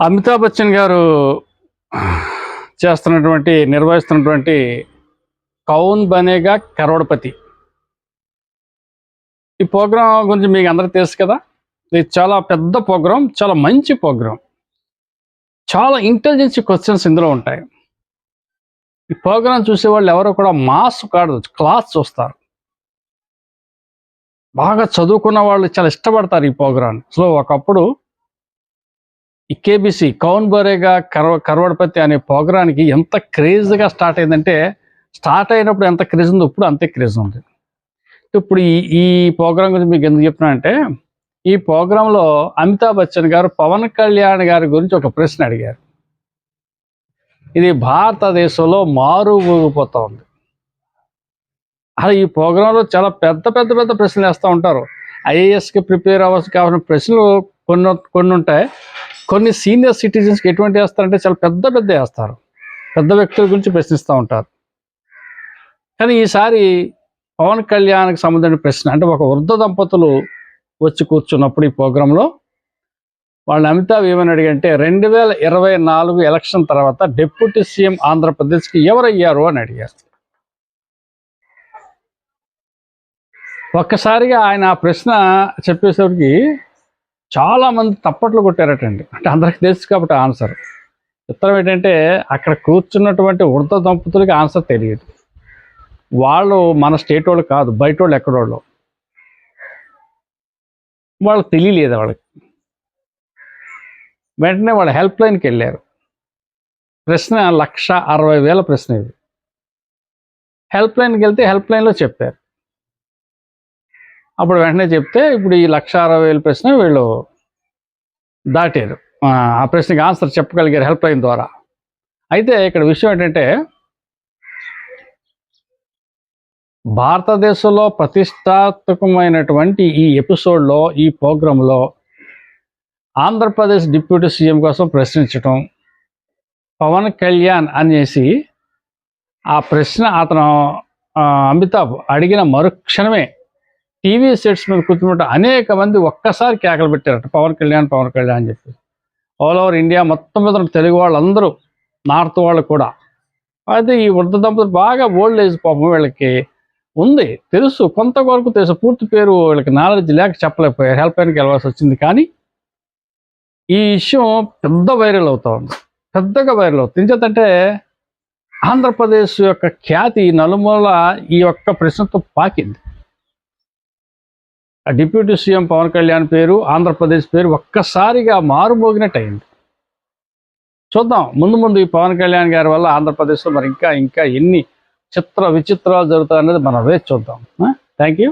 అమితాబ్ బచ్చన్ గారు చేస్తున్నటువంటి నిర్వహిస్తున్నటువంటి కౌన్ బనేగా కరోడపతి ఈ ప్రోగ్రాం గురించి మీకు అందరికీ తెలుసు కదా? ఇది చాలా పెద్ద ప్రోగ్రాం చాలా మంచి ప్రోగ్రాం. చాలా ఇంటెలిజెన్స్ క్వశ్చన్స్ ఇందులో ఉంటాయి. ఈ ప్రోగ్రాం చూసేవాళ్ళు ఎవరు కూడా మాస్ కాదు క్లాస్ చూస్తారు. బాగా చదువుకున్న వాళ్ళు చాలా ఇష్టపడతారు ఈ ప్రోగ్రాం. సో ఒకప్పుడు ఈ కేబీసీ కౌన్ బరేగా కరవ కరవడపతి అనే ప్రోగ్రానికి ఎంత క్రేజ్గా స్టార్ట్ అయిందంటే స్టార్ట్ అయినప్పుడు ఎంత క్రేజ్ ఉందో ఇప్పుడు అంతే క్రేజ్ ఉంది. ఇప్పుడు ఈ ఈ ప్రోగ్రాం గురించి మీకు ఎందుకు చెప్తున్నానంటే ఈ ప్రోగ్రాంలో అమితాబ్ బచ్చన్ గారు పవన్ కళ్యాణ్ గారి గురించి ఒక ప్రశ్న అడిగారు. ఇది భారతదేశంలో మారుమోగిపోతా ఉంది. అలా ఈ ప్రోగ్రాంలో చాలా పెద్ద పెద్ద పెద్ద ప్రశ్నలు వేస్తూ ఉంటారు. ఐఏఎస్కి ప్రిపేర్ అవ్వాల్సి కావాల్సిన ప్రశ్నలు కొన్ని కొన్ని ఉంటాయి. కొన్ని సీనియర్ సిటిజన్స్కి ఎటువంటి వేస్తారంటే చాలా పెద్ద పెద్ద వేస్తారు. పెద్ద వ్యక్తుల గురించి ప్రశ్నిస్తూ ఉంటారు. కానీ ఈసారి పవన్ కళ్యాణ్కి సంబంధించిన ప్రశ్న అంటే ఒక వృద్ధ దంపతులు వచ్చి కూర్చున్నప్పుడు ఈ ప్రోగ్రాంలో వాళ్ళని అమితాబ్ ఏమని అడిగంటే రెండు వేల ఇరవై నాలుగు ఎలక్షన్ తర్వాత డిప్యూటీ సీఎం ఆంధ్రప్రదేశ్కి ఎవరయ్యారు? అని అడిగారు. ఒక్కసారిగా ఆయన ఆ ప్రశ్న చెప్పేసరికి చాలామంది తప్పట్లు కొట్టారటండి. అంటే అందరికి తెలుసు కాబట్టి ఆన్సర్. ఉత్తరం ఏంటంటే అక్కడ కూర్చున్నటువంటి వృద్ధ దంపతులకి ఆన్సర్ తెలియదు. వాళ్ళు మన స్టేట్ వాళ్ళు కాదు బయట వాళ్ళు ఎక్కడోళ్ళు వాళ్ళకి తెలియలేదు వాళ్ళకి. వెంటనే వాళ్ళ హెల్ప్ లైన్కి వెళ్ళారు. ప్రశ్న లక్ష అరవై వేల ప్రశ్న ఇది. హెల్ప్ లైన్కి వెళ్తే హెల్ప్ లైన్లో చెప్పారు. అప్పుడు వెంటనే చెప్తే ఇప్పుడు ఈ లక్ష అరవై వేల ప్రశ్న వీళ్ళు దాటారు. ఆ, ప్రశ్నకి ఆన్సర్ చెప్పగలిగారు హెల్ప్ లైన్ ద్వారా. అయితే ఇక్కడ విషయం ఏంటంటే భారతదేశంలో ప్రతిష్టాత్మకమైనటువంటి ఈ ఎపిసోడ్లో ఈ ప్రోగ్రాంలో ఆంధ్రప్రదేశ్ డిప్యూటీ సీఎం కోసం ప్రశ్నించటం పవన్ కళ్యాణ్ అనేసి ఆ ప్రశ్న అతను అమితాబ్ అడిగిన మరుక్షణమే టీవీ సెట్స్ మీద కూర్చున్నట్టు అనేక మంది ఒక్కసారి కేకలు పెట్టారట పవన్ కళ్యాణ్ పవన్ కళ్యాణ్ అని చెప్పి. ఆల్ ఓవర్ ఇండియా మొత్తం మీద తెలుగు వాళ్ళందరూ నార్త్ వాళ్ళు కూడా. అయితే ఈ వృద్ధ దంపతులు బాగా ఓల్డ్ ఏజ్ పాపం వీళ్ళకి ఉంది తెలుసు కొంత వరకు తెలుసు. పూర్తి పేరు వీళ్ళకి నాలెడ్జ్ లేక చెప్పలేకపోయారు. హెల్ప్ లైన్కి వెళ్ళాల్సి వచ్చింది. కానీ ఈ విషయం పెద్ద వైరల్ అవుతా ఉంది. పెద్దగా వైరల్ అవుతుంది ఎందుకంటే ఆంధ్రప్రదేశ్ యొక్క ఖ్యాతి నలుమూల ఈ యొక్క ప్రశ్నతో పాకింది. డిప్యూటీ సీఎం పవన్ కళ్యాణ్ పేరు ఆంధ్రప్రదేశ్ పేరు ఒక్కసారిగా మారుమోగినట్టు అయింది చూద్దాం ముందు ముందు ఈ పవన్ కళ్యాణ్ గారి వల్ల ఆంధ్రప్రదేశ్లో మరి ఇంకా ఇంకా ఎన్ని చిత్ర విచిత్రాలు జరుగుతాయనేది మనం వేచి చూద్దాం. Thank you